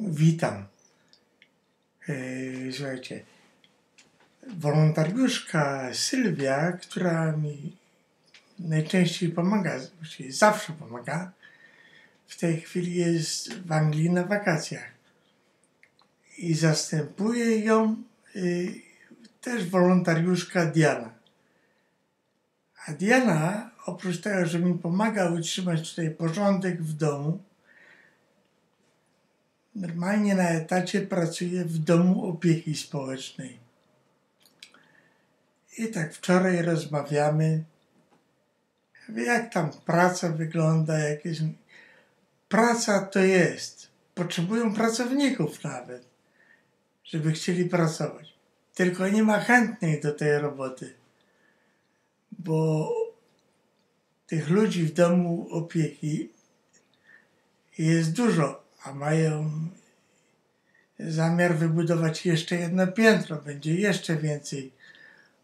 Witam. Yy, Słuchajcie, wolontariuszka Sylwia, która mi najczęściej pomaga, właściwie zawsze pomaga, w tej chwili jest w Anglii na wakacjach. I zastępuje ją yy, też wolontariuszka Diana. A Diana, oprócz tego, że mi pomaga utrzymać tutaj porządek w domu, normalnie na etacie pracuje w domu opieki społecznej. I tak wczoraj rozmawiamy, jak tam praca wygląda, jak jest... Praca to jest. Potrzebują pracowników nawet, żeby chcieli pracować. Tylko nie ma chętnych do tej roboty, bo tych ludzi w domu opieki jest dużo, a mają zamiar wybudować jeszcze jedno piętro, będzie jeszcze więcej,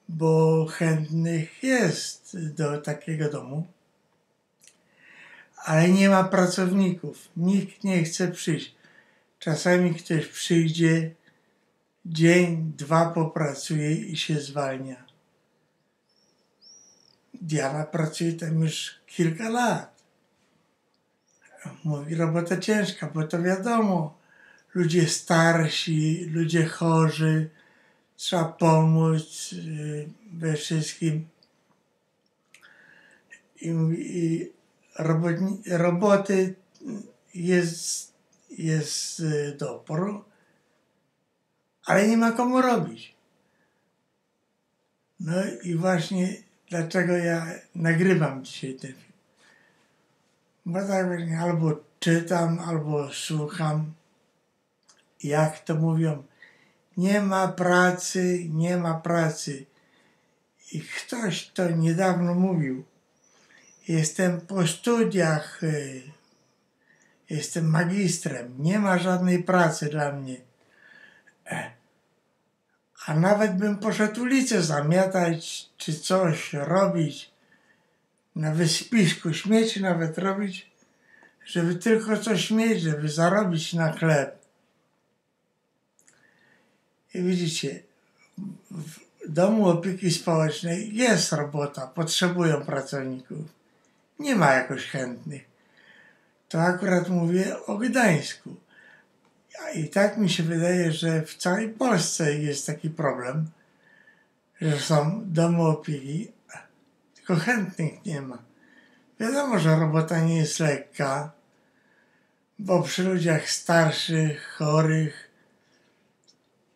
bo chętnych jest do takiego domu, ale nie ma pracowników, nikt nie chce przyjść. Czasami ktoś przyjdzie, dzień, dwa popracuje i się zwalnia. Diana pracuje tam już kilka lat. Mówi, robota ciężka, bo to wiadomo, ludzie starsi, ludzie chorzy, trzeba pomóc y, we wszystkim. I, i robotni, roboty jest, jest y, do oporu, ale nie ma komu robić. No i właśnie dlaczego ja nagrywam dzisiaj ten film. Właśnie albo czytam, albo słucham, jak to mówią, nie ma pracy, nie ma pracy. I ktoś to niedawno mówił. Jestem po studiach, y, jestem magistrem, nie ma żadnej pracy dla mnie. E, a nawet bym poszedł ulicę zamiatać, czy coś robić, na wysypisku śmieci nawet robić, żeby tylko coś mieć, żeby zarobić na chleb. I widzicie, w domu opieki społecznej jest robota, potrzebują pracowników. Nie ma jakoś chętnych. To akurat mówię o Gdańsku. I tak mi się wydaje, że w całej Polsce jest taki problem, że są domy opieki, tylko chętnych nie ma. Wiadomo, że robota nie jest lekka, bo przy ludziach starszych, chorych,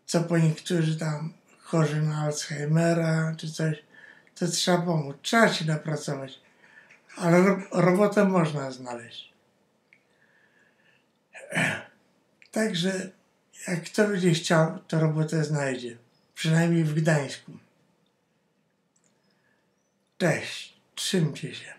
co po niektórzy tam chorzy na Alzheimera czy coś, to trzeba pomóc. Trzeba się napracować. Ale ro robotę można znaleźć. Także jak kto będzie chciał, to robotę znajdzie. Przynajmniej w Gdańsku. Cześć, trzymcie się.